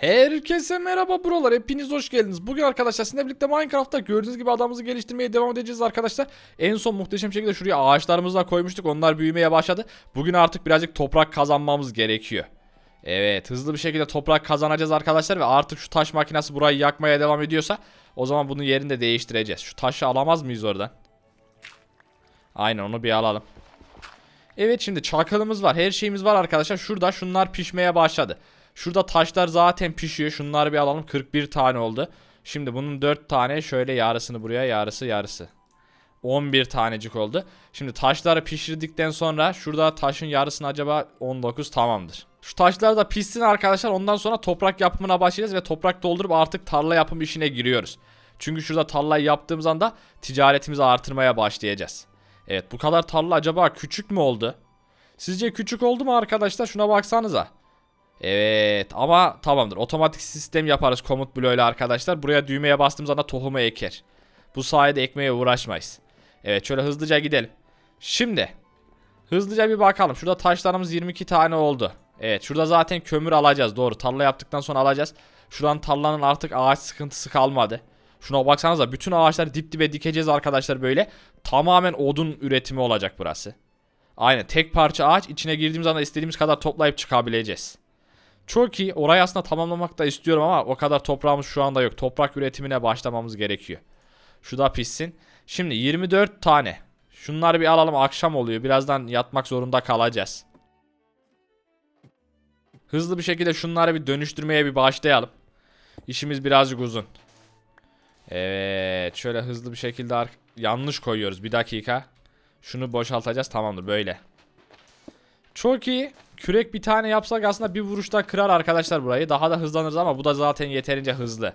Herkese merhaba buralar hepiniz hoş geldiniz. Bugün arkadaşlar sizinle birlikte Minecraft'ta gördüğünüz gibi adamımızı geliştirmeye devam edeceğiz arkadaşlar. En son muhteşem şekilde şuraya ağaçlarımızı da koymuştuk onlar büyümeye başladı. Bugün artık birazcık toprak kazanmamız gerekiyor. Evet hızlı bir şekilde toprak kazanacağız arkadaşlar ve artık şu taş makinesi burayı yakmaya devam ediyorsa o zaman bunun yerini de değiştireceğiz. Şu taşı alamaz mıyız oradan? Aynen onu bir alalım. Evet şimdi çakılımız var. Her şeyimiz var arkadaşlar. Şurada şunlar pişmeye başladı. Şurada taşlar zaten pişiyor. Şunları bir alalım. 41 tane oldu. Şimdi bunun 4 tane şöyle yarısını buraya yarısı yarısı. 11 tanecik oldu. Şimdi taşları pişirdikten sonra şurada taşın yarısını acaba 19 tamamdır. Şu taşlar da pişsin arkadaşlar. Ondan sonra toprak yapımına başlayacağız ve toprak doldurup artık tarla yapım işine giriyoruz. Çünkü şurada tarlayı yaptığımız anda ticaretimizi artırmaya başlayacağız. Evet bu kadar tarla acaba küçük mü oldu? Sizce küçük oldu mu arkadaşlar? Şuna baksanıza. Evet ama tamamdır. Otomatik sistem yaparız komut bloğuyla arkadaşlar. Buraya düğmeye bastığımız anda tohumu eker. Bu sayede ekmeye uğraşmayız. Evet şöyle hızlıca gidelim. Şimdi hızlıca bir bakalım. Şurada taşlarımız 22 tane oldu. Evet şurada zaten kömür alacağız. Doğru tarla yaptıktan sonra alacağız. Şuradan tarlanın artık ağaç sıkıntısı kalmadı. Şuna baksanıza bütün ağaçları dip dibe dikeceğiz arkadaşlar böyle. Tamamen odun üretimi olacak burası. Aynen tek parça ağaç içine girdiğimiz anda istediğimiz kadar toplayıp çıkabileceğiz. Çok iyi. Orayı aslında tamamlamak da istiyorum ama o kadar toprağımız şu anda yok. Toprak üretimine başlamamız gerekiyor. Şu da pişsin. Şimdi 24 tane. Şunları bir alalım akşam oluyor. Birazdan yatmak zorunda kalacağız. Hızlı bir şekilde şunları bir dönüştürmeye bir başlayalım. İşimiz birazcık uzun. Evet şöyle hızlı bir şekilde yanlış koyuyoruz. Bir dakika. Şunu boşaltacağız tamamdır böyle. Çok iyi. Kürek bir tane yapsak aslında bir vuruşta kırar arkadaşlar burayı. Daha da hızlanırız ama bu da zaten yeterince hızlı.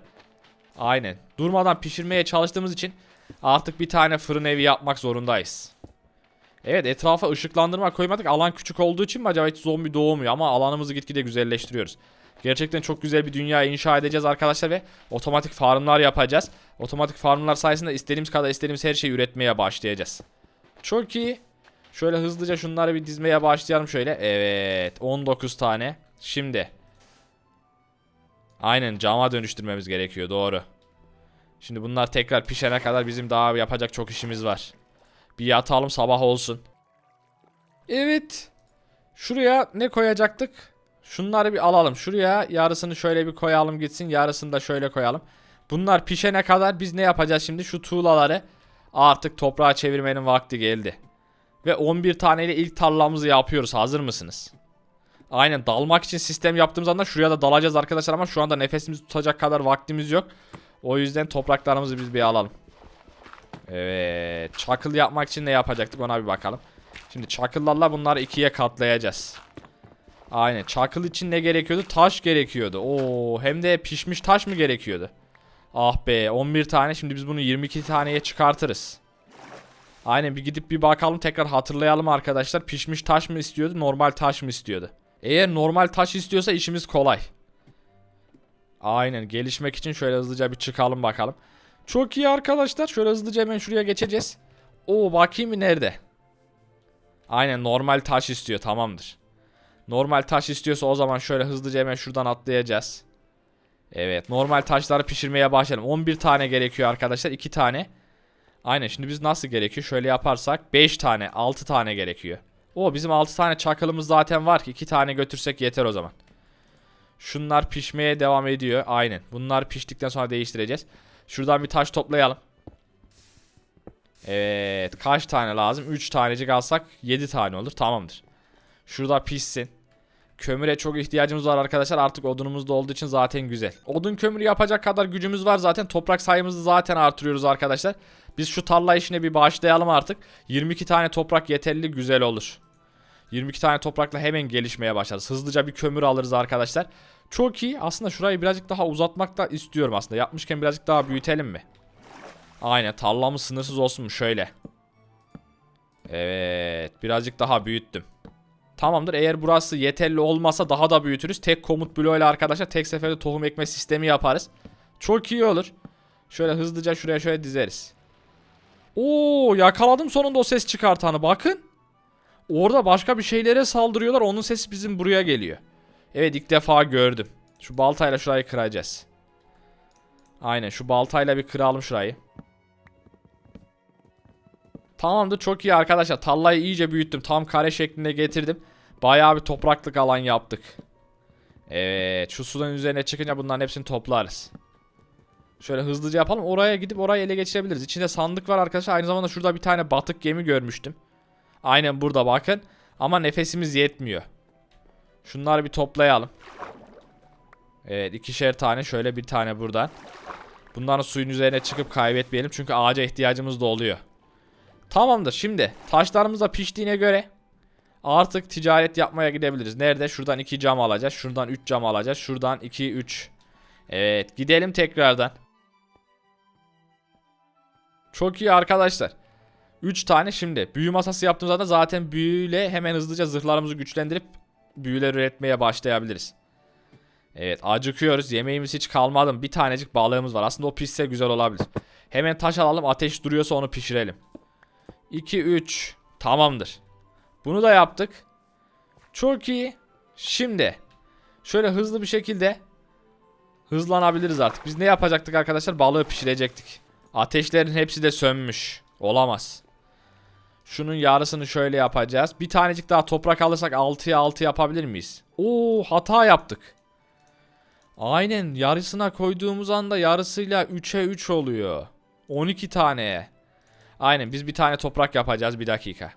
Aynen. Durmadan pişirmeye çalıştığımız için artık bir tane fırın evi yapmak zorundayız. Evet etrafa ışıklandırma koymadık. Alan küçük olduğu için mi acaba hiç zombi doğmuyor ama alanımızı gitgide güzelleştiriyoruz. Gerçekten çok güzel bir dünya inşa edeceğiz arkadaşlar ve otomatik farmlar yapacağız. Otomatik farmlar sayesinde istediğimiz kadar istediğimiz her şeyi üretmeye başlayacağız. Çok iyi. Şöyle hızlıca şunları bir dizmeye başlayalım şöyle. Evet 19 tane. Şimdi. Aynen cama dönüştürmemiz gerekiyor doğru. Şimdi bunlar tekrar pişene kadar bizim daha yapacak çok işimiz var. Bir yatalım sabah olsun. Evet. Şuraya ne koyacaktık? Şunları bir alalım. Şuraya yarısını şöyle bir koyalım gitsin. Yarısını da şöyle koyalım. Bunlar pişene kadar biz ne yapacağız şimdi? Şu tuğlaları artık toprağa çevirmenin vakti geldi. Ve 11 taneyle ilk tarlamızı yapıyoruz. Hazır mısınız? Aynen dalmak için sistem yaptığımız anda şuraya da dalacağız arkadaşlar ama şu anda nefesimizi tutacak kadar vaktimiz yok. O yüzden topraklarımızı biz bir alalım. Evet. Çakıl yapmak için ne yapacaktık ona bir bakalım. Şimdi çakıllarla bunları ikiye katlayacağız. Aynen. Çakıl için ne gerekiyordu? Taş gerekiyordu. Oo, hem de pişmiş taş mı gerekiyordu? Ah be 11 tane. Şimdi biz bunu 22 taneye çıkartırız. Aynen bir gidip bir bakalım tekrar hatırlayalım arkadaşlar. Pişmiş taş mı istiyordu normal taş mı istiyordu? Eğer normal taş istiyorsa işimiz kolay. Aynen gelişmek için şöyle hızlıca bir çıkalım bakalım. Çok iyi arkadaşlar. Şöyle hızlıca hemen şuraya geçeceğiz. Oo bakayım nerede? Aynen normal taş istiyor tamamdır. Normal taş istiyorsa o zaman şöyle hızlıca hemen şuradan atlayacağız. Evet normal taşları pişirmeye başlayalım. 11 tane gerekiyor arkadaşlar 2 tane. Aynen şimdi biz nasıl gerekiyor? Şöyle yaparsak 5 tane 6 tane gerekiyor. O bizim 6 tane çakılımız zaten var ki 2 tane götürsek yeter o zaman. Şunlar pişmeye devam ediyor. Aynen. Bunlar piştikten sonra değiştireceğiz. Şuradan bir taş toplayalım. Evet. Kaç tane lazım? 3 tanecik alsak 7 tane olur. Tamamdır. Şurada pişsin. Kömüre çok ihtiyacımız var arkadaşlar. Artık odunumuz da olduğu için zaten güzel. Odun kömürü yapacak kadar gücümüz var zaten. Toprak sayımızı zaten artırıyoruz arkadaşlar. Biz şu tarla işine bir başlayalım artık. 22 tane toprak yeterli güzel olur. 22 tane toprakla hemen gelişmeye başlarız. Hızlıca bir kömür alırız arkadaşlar. Çok iyi. Aslında şurayı birazcık daha uzatmak da istiyorum aslında. Yapmışken birazcık daha büyütelim mi? Aynen tarlamız sınırsız olsun mu? Şöyle. Evet. Birazcık daha büyüttüm. Tamamdır. Eğer burası yeterli olmasa daha da büyütürüz. Tek komut bloğuyla arkadaşlar tek seferde tohum ekme sistemi yaparız. Çok iyi olur. Şöyle hızlıca şuraya şöyle dizeriz. Oo yakaladım sonunda o ses çıkartanı bakın. Orada başka bir şeylere saldırıyorlar. Onun sesi bizim buraya geliyor. Evet ilk defa gördüm. Şu baltayla şurayı kıracağız. Aynen şu baltayla bir kıralım şurayı. Tamamdır çok iyi arkadaşlar. Tallayı iyice büyüttüm. Tam kare şeklinde getirdim. Bayağı bir topraklık alan yaptık. Evet şu sudan üzerine çıkınca bunların hepsini toplarız. Şöyle hızlıca yapalım. Oraya gidip orayı ele geçirebiliriz. İçinde sandık var arkadaşlar. Aynı zamanda şurada bir tane batık gemi görmüştüm. Aynen burada bakın. Ama nefesimiz yetmiyor. Şunları bir toplayalım. Evet ikişer tane şöyle bir tane buradan. Bunların suyun üzerine çıkıp kaybetmeyelim. Çünkü ağaca ihtiyacımız da oluyor. Tamamdır şimdi taşlarımız da piştiğine göre artık ticaret yapmaya gidebiliriz. Nerede? Şuradan 2 cam alacağız. Şuradan 3 cam alacağız. Şuradan 2 3. Evet gidelim tekrardan. Çok iyi arkadaşlar. 3 tane şimdi. Büyü masası yaptığımızda da zaten büyüyle hemen hızlıca zırhlarımızı güçlendirip büyüler üretmeye başlayabiliriz. Evet acıkıyoruz. Yemeğimiz hiç kalmadı. Bir tanecik balığımız var. Aslında o pişse güzel olabilir. Hemen taş alalım. Ateş duruyorsa onu pişirelim. 2 3 tamamdır. Bunu da yaptık. Çok iyi. Şimdi şöyle hızlı bir şekilde hızlanabiliriz artık. Biz ne yapacaktık arkadaşlar? Balığı pişirecektik. Ateşlerin hepsi de sönmüş. Olamaz. Şunun yarısını şöyle yapacağız. Bir tanecik daha toprak alırsak 6'ya 6 yapabilir miyiz? Oo hata yaptık. Aynen yarısına koyduğumuz anda yarısıyla 3'e 3 oluyor. 12 taneye. Aynen biz bir tane toprak yapacağız bir dakika.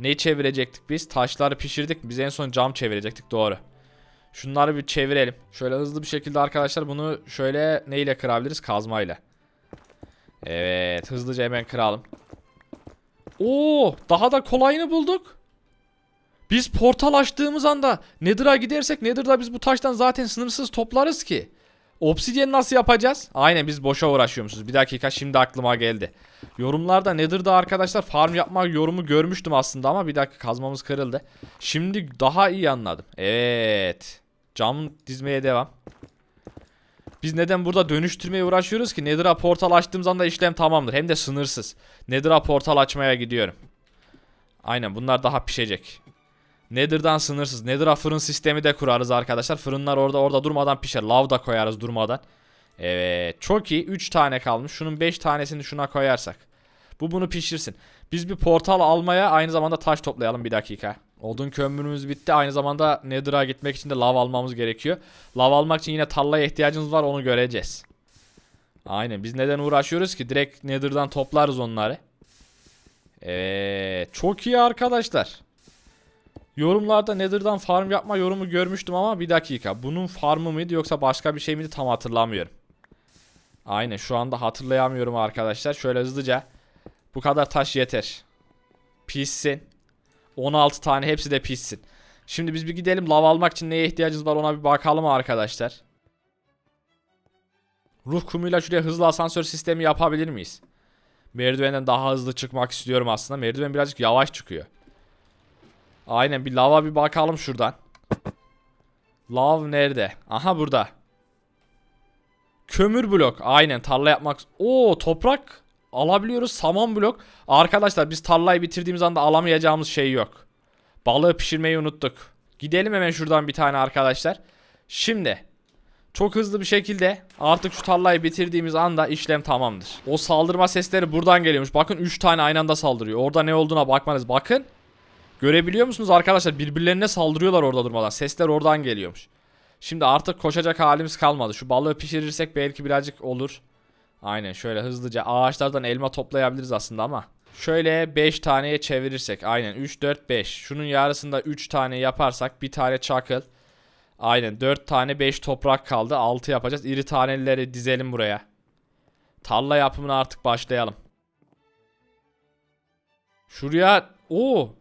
Ne çevirecektik biz? Taşları pişirdik. Biz en son cam çevirecektik doğru. Şunları bir çevirelim. Şöyle hızlı bir şekilde arkadaşlar bunu şöyle neyle kırabiliriz? Kazmayla. Evet hızlıca hemen kıralım. Oo daha da kolayını bulduk. Biz portal açtığımız anda Nether'a gidersek Nether'da biz bu taştan zaten sınırsız toplarız ki. Obsidyen nasıl yapacağız? Aynen biz boşa uğraşıyormuşuz. Bir dakika şimdi aklıma geldi. Yorumlarda Nether'da arkadaşlar farm yapma yorumu görmüştüm aslında ama bir dakika kazmamız kırıldı. Şimdi daha iyi anladım. Evet. Cam dizmeye devam. Biz neden burada dönüştürmeye uğraşıyoruz ki? Nether'a portal açtığımız anda işlem tamamdır. Hem de sınırsız. Nether'a portal açmaya gidiyorum. Aynen bunlar daha pişecek. Nether'dan sınırsız. Nether'a fırın sistemi de kurarız arkadaşlar. Fırınlar orada orada durmadan pişer. Lav da koyarız durmadan. Evet çok iyi. 3 tane kalmış. Şunun 5 tanesini şuna koyarsak. Bu bunu pişirsin. Biz bir portal almaya aynı zamanda taş toplayalım bir dakika. Odun kömürümüz bitti. Aynı zamanda Nether'a gitmek için de lav almamız gerekiyor. Lav almak için yine tarlaya ihtiyacımız var onu göreceğiz. Aynen biz neden uğraşıyoruz ki? Direkt Nether'dan toplarız onları. Evet çok iyi arkadaşlar. Yorumlarda Nether'dan farm yapma yorumu görmüştüm ama bir dakika. Bunun farmı mıydı yoksa başka bir şey miydi tam hatırlamıyorum. Aynen şu anda hatırlayamıyorum arkadaşlar. Şöyle hızlıca. Bu kadar taş yeter. Pişsin. 16 tane hepsi de pişsin. Şimdi biz bir gidelim lav almak için neye ihtiyacımız var ona bir bakalım arkadaşlar. Ruh kumuyla şuraya hızlı asansör sistemi yapabilir miyiz? Merdivenden daha hızlı çıkmak istiyorum aslında. Merdiven birazcık yavaş çıkıyor. Aynen bir lava bir bakalım şuradan. Lav nerede? Aha burada. Kömür blok. Aynen tarla yapmak. Oo toprak alabiliyoruz. Saman blok. Arkadaşlar biz tarlayı bitirdiğimiz anda alamayacağımız şey yok. Balığı pişirmeyi unuttuk. Gidelim hemen şuradan bir tane arkadaşlar. Şimdi çok hızlı bir şekilde artık şu tarlayı bitirdiğimiz anda işlem tamamdır. O saldırma sesleri buradan geliyormuş. Bakın 3 tane aynı anda saldırıyor. Orada ne olduğuna bakmanız. Bakın. Görebiliyor musunuz arkadaşlar? Birbirlerine saldırıyorlar orada durmadan. Sesler oradan geliyormuş. Şimdi artık koşacak halimiz kalmadı. Şu balığı pişirirsek belki birazcık olur. Aynen şöyle hızlıca ağaçlardan elma toplayabiliriz aslında ama. Şöyle 5 taneye çevirirsek. Aynen 3 4 5. Şunun yarısında 3 tane yaparsak bir tane çakıl. Aynen 4 tane 5 toprak kaldı. 6 yapacağız. İri taneleri dizelim buraya. Tarla yapımına artık başlayalım. Şuraya o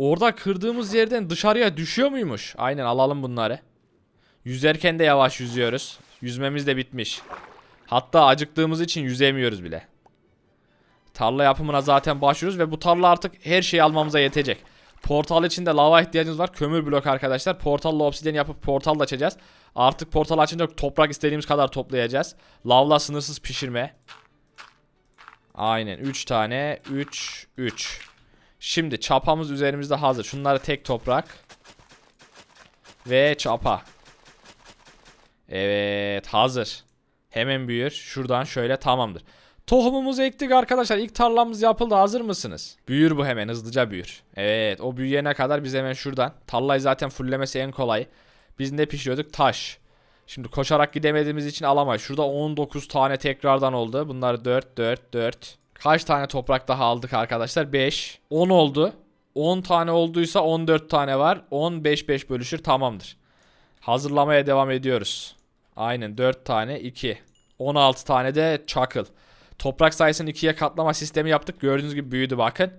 Orada kırdığımız yerden dışarıya düşüyor muymuş? Aynen alalım bunları. Yüzerken de yavaş yüzüyoruz. Yüzmemiz de bitmiş. Hatta acıktığımız için yüzemiyoruz bile. Tarla yapımına zaten başlıyoruz ve bu tarla artık her şeyi almamıza yetecek. Portal için de lava ihtiyacımız var. Kömür blok arkadaşlar. Portalla obsidyen yapıp portal açacağız. Artık portal açınca toprak istediğimiz kadar toplayacağız. Lavla sınırsız pişirme. Aynen 3 tane 3 3. Şimdi çapamız üzerimizde hazır. Şunları tek toprak. Ve çapa. Evet hazır. Hemen büyür. Şuradan şöyle tamamdır. Tohumumuzu ektik arkadaşlar. İlk tarlamız yapıldı. Hazır mısınız? Büyür bu hemen hızlıca büyür. Evet o büyüyene kadar biz hemen şuradan. Tarlayı zaten fullemesi en kolay. Biz ne pişiriyorduk? Taş. Şimdi koşarak gidemediğimiz için alamayız. Şurada 19 tane tekrardan oldu. Bunlar 4, 4, 4. Kaç tane toprak daha aldık arkadaşlar? 5. 10 oldu. 10 tane olduysa 14 tane var. 10, 5, 5 bölüşür tamamdır. Hazırlamaya devam ediyoruz. Aynen 4 tane 2. 16 tane de çakıl. Toprak sayısını 2'ye katlama sistemi yaptık. Gördüğünüz gibi büyüdü bakın.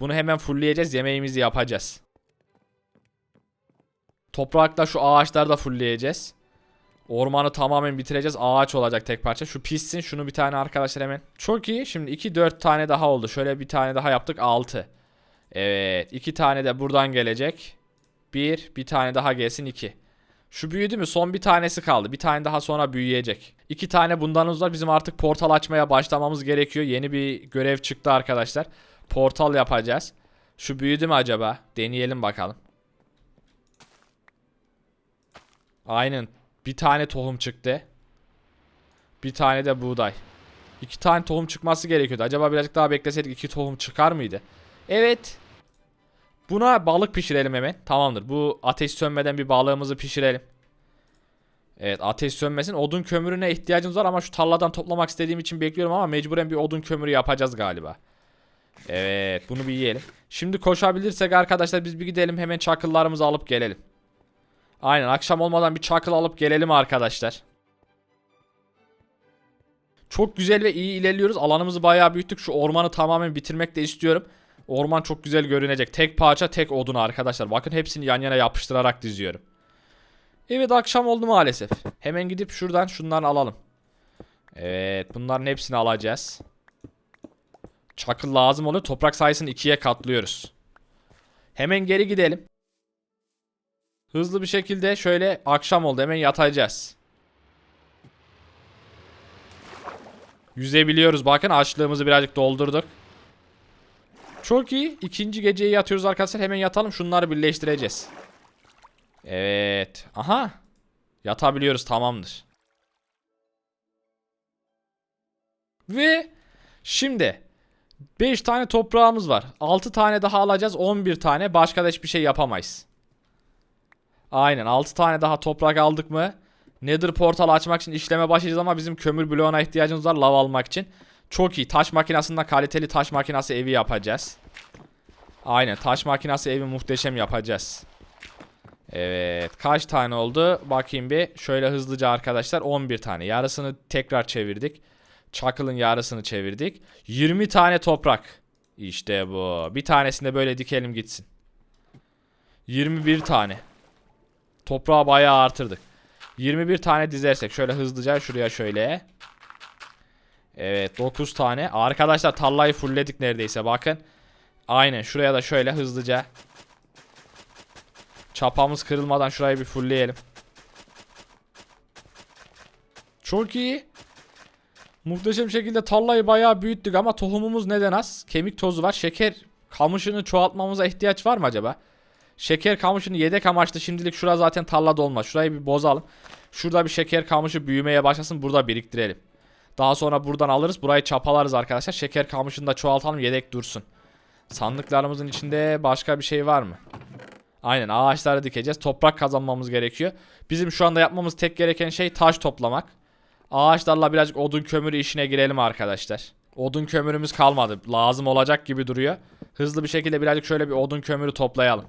Bunu hemen fullleyeceğiz. Yemeğimizi yapacağız. Toprakla şu ağaçları da fullleyeceğiz. Ormanı tamamen bitireceğiz. Ağaç olacak tek parça. Şu pissin. Şunu bir tane arkadaşlar hemen. Çok iyi. Şimdi 2 4 tane daha oldu. Şöyle bir tane daha yaptık. 6. Evet. 2 tane de buradan gelecek. 1. Bir tane daha gelsin 2. Şu büyüdü mü? Son bir tanesi kaldı. Bir tane daha sonra büyüyecek. İki tane bundanımız var. Bizim artık portal açmaya başlamamız gerekiyor. Yeni bir görev çıktı arkadaşlar. Portal yapacağız. Şu büyüdü mü acaba? Deneyelim bakalım. Aynen. Bir tane tohum çıktı. Bir tane de buğday. İki tane tohum çıkması gerekiyordu. Acaba birazcık daha bekleseydik iki tohum çıkar mıydı? Evet. Buna balık pişirelim hemen. Tamamdır. Bu ateş sönmeden bir balığımızı pişirelim. Evet ateş sönmesin. Odun kömürüne ihtiyacımız var ama şu tarladan toplamak istediğim için bekliyorum ama mecburen bir odun kömürü yapacağız galiba. Evet bunu bir yiyelim. Şimdi koşabilirsek arkadaşlar biz bir gidelim hemen çakıllarımızı alıp gelelim. Aynen akşam olmadan bir çakıl alıp gelelim arkadaşlar. Çok güzel ve iyi ilerliyoruz. Alanımızı bayağı büyüttük. Şu ormanı tamamen bitirmek de istiyorum. Orman çok güzel görünecek. Tek parça tek odun arkadaşlar. Bakın hepsini yan yana yapıştırarak diziyorum. Evet akşam oldu maalesef. Hemen gidip şuradan şunları alalım. Evet bunların hepsini alacağız. Çakıl lazım oluyor. Toprak sayısını ikiye katlıyoruz. Hemen geri gidelim. Hızlı bir şekilde şöyle akşam oldu. Hemen yatacağız. Yüzebiliyoruz. Bakın açlığımızı birazcık doldurduk. Çok iyi. İkinci geceyi yatıyoruz arkadaşlar. Hemen yatalım. Şunları birleştireceğiz. Evet. Aha. Yatabiliyoruz. Tamamdır. Ve şimdi 5 tane toprağımız var. 6 tane daha alacağız. 11 tane. Başka da hiçbir şey yapamayız. Aynen 6 tane daha toprak aldık mı? Nether portal açmak için işleme başlayacağız ama bizim kömür bloğuna ihtiyacımız var lav almak için. Çok iyi. Taş makinasında kaliteli taş makinası evi yapacağız. Aynen taş makinası evi muhteşem yapacağız. Evet kaç tane oldu? Bakayım bir. Şöyle hızlıca arkadaşlar 11 tane. Yarısını tekrar çevirdik. Çakılın yarısını çevirdik. 20 tane toprak. İşte bu. Bir tanesini de böyle dikelim gitsin. 21 tane. Toprağı bayağı artırdık. 21 tane dizersek şöyle hızlıca şuraya şöyle. Evet 9 tane. Arkadaşlar tarlayı fullledik neredeyse bakın. Aynen şuraya da şöyle hızlıca. Çapamız kırılmadan şurayı bir fullleyelim. Çok iyi. Muhteşem şekilde tarlayı bayağı büyüttük ama tohumumuz neden az? Kemik tozu var. Şeker kamışını çoğaltmamıza ihtiyaç var mı acaba? Şeker kamışını yedek amaçlı şimdilik şura zaten tarla dolmaz. Şurayı bir bozalım. Şurada bir şeker kamışı büyümeye başlasın. Burada biriktirelim. Daha sonra buradan alırız. Burayı çapalarız arkadaşlar. Şeker kamışını da çoğaltalım yedek dursun. Sandıklarımızın içinde başka bir şey var mı? Aynen ağaçları dikeceğiz. Toprak kazanmamız gerekiyor. Bizim şu anda yapmamız tek gereken şey taş toplamak. Ağaçlarla birazcık odun kömürü işine girelim arkadaşlar. Odun kömürümüz kalmadı. Lazım olacak gibi duruyor. Hızlı bir şekilde birazcık şöyle bir odun kömürü toplayalım.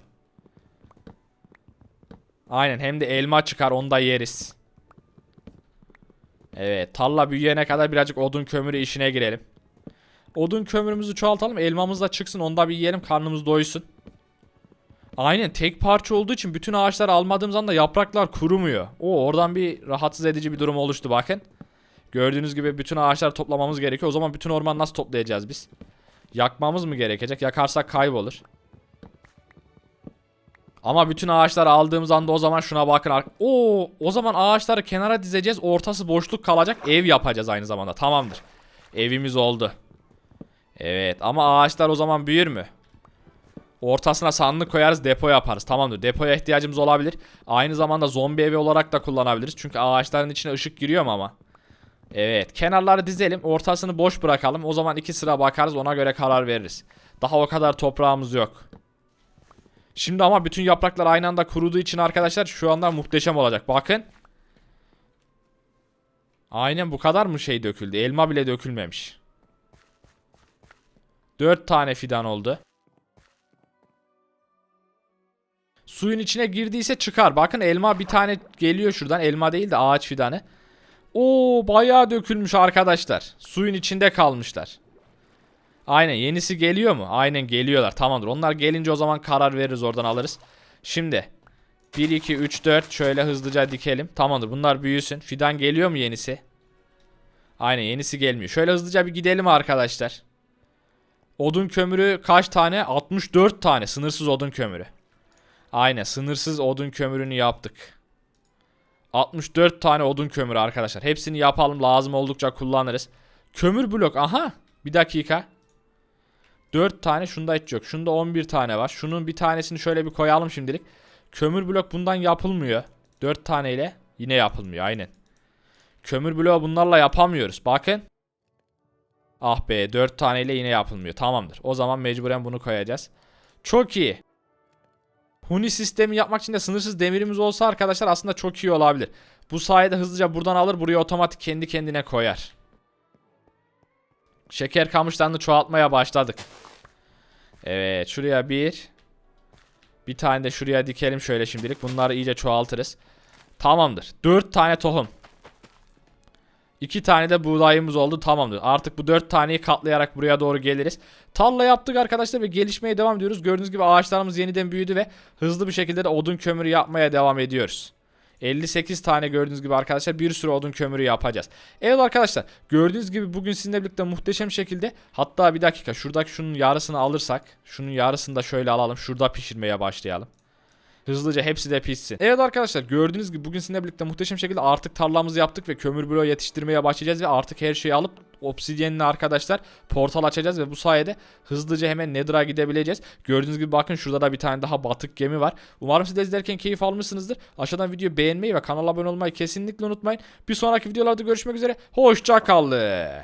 Aynen hem de elma çıkar onu da yeriz. Evet tarla büyüyene kadar birazcık odun kömürü işine girelim. Odun kömürümüzü çoğaltalım elmamız da çıksın onu da bir yiyelim karnımız doysun. Aynen tek parça olduğu için bütün ağaçları almadığımız anda yapraklar kurumuyor. O oradan bir rahatsız edici bir durum oluştu bakın. Gördüğünüz gibi bütün ağaçları toplamamız gerekiyor. O zaman bütün orman nasıl toplayacağız biz? Yakmamız mı gerekecek? Yakarsak kaybolur. Ama bütün ağaçları aldığımız anda o zaman şuna bakın. Oo, o zaman ağaçları kenara dizeceğiz. Ortası boşluk kalacak. Ev yapacağız aynı zamanda. Tamamdır. Evimiz oldu. Evet ama ağaçlar o zaman büyür mü? Ortasına sandık koyarız depo yaparız. Tamamdır depoya ihtiyacımız olabilir. Aynı zamanda zombi evi olarak da kullanabiliriz. Çünkü ağaçların içine ışık giriyor mu ama? Evet kenarları dizelim ortasını boş bırakalım. O zaman iki sıra bakarız ona göre karar veririz. Daha o kadar toprağımız yok. Şimdi ama bütün yapraklar aynı anda kuruduğu için arkadaşlar şu anda muhteşem olacak. Bakın. Aynen bu kadar mı şey döküldü? Elma bile dökülmemiş. 4 tane fidan oldu. Suyun içine girdiyse çıkar. Bakın elma bir tane geliyor şuradan. Elma değil de ağaç fidanı. Oo bayağı dökülmüş arkadaşlar. Suyun içinde kalmışlar. Aynen yenisi geliyor mu? Aynen geliyorlar. Tamamdır. Onlar gelince o zaman karar veririz oradan alırız. Şimdi 1 2 3 4 şöyle hızlıca dikelim. Tamamdır. Bunlar büyüsün. Fidan geliyor mu yenisi? Aynen yenisi gelmiyor. Şöyle hızlıca bir gidelim arkadaşlar. Odun kömürü kaç tane? 64 tane. Sınırsız odun kömürü. Aynen sınırsız odun kömürünü yaptık. 64 tane odun kömürü arkadaşlar. Hepsini yapalım lazım oldukça kullanırız. Kömür blok aha. Bir dakika. 4 tane şunda hiç yok. Şunda 11 tane var. Şunun bir tanesini şöyle bir koyalım şimdilik. Kömür blok bundan yapılmıyor. 4 taneyle yine yapılmıyor aynen. Kömür bloğu bunlarla yapamıyoruz. Bakın. Ah be 4 taneyle yine yapılmıyor. Tamamdır. O zaman mecburen bunu koyacağız. Çok iyi. Huni sistemi yapmak için de sınırsız demirimiz olsa arkadaşlar aslında çok iyi olabilir. Bu sayede hızlıca buradan alır buraya otomatik kendi kendine koyar. Şeker kamışlarını çoğaltmaya başladık. Evet şuraya bir. Bir tane de şuraya dikelim şöyle şimdilik. Bunları iyice çoğaltırız. Tamamdır. 4 tane tohum. 2 tane de buğdayımız oldu tamamdır. Artık bu 4 taneyi katlayarak buraya doğru geliriz. Tarla yaptık arkadaşlar ve gelişmeye devam ediyoruz. Gördüğünüz gibi ağaçlarımız yeniden büyüdü ve hızlı bir şekilde de odun kömürü yapmaya devam ediyoruz. 58 tane gördüğünüz gibi arkadaşlar bir sürü odun kömürü yapacağız. Evet arkadaşlar gördüğünüz gibi bugün sizinle birlikte muhteşem şekilde hatta bir dakika şuradaki şunun yarısını alırsak şunun yarısını da şöyle alalım şurada pişirmeye başlayalım. Hızlıca hepsi de pişsin. Evet arkadaşlar gördüğünüz gibi bugün sizinle birlikte muhteşem şekilde artık tarlamızı yaptık ve kömür bloğu yetiştirmeye başlayacağız ve artık her şeyi alıp obsidyenle arkadaşlar portal açacağız ve bu sayede hızlıca hemen Nether'a gidebileceğiz. Gördüğünüz gibi bakın şurada da bir tane daha batık gemi var. Umarım siz de izlerken keyif almışsınızdır. Aşağıdan videoyu beğenmeyi ve kanala abone olmayı kesinlikle unutmayın. Bir sonraki videolarda görüşmek üzere. Hoşça kalın.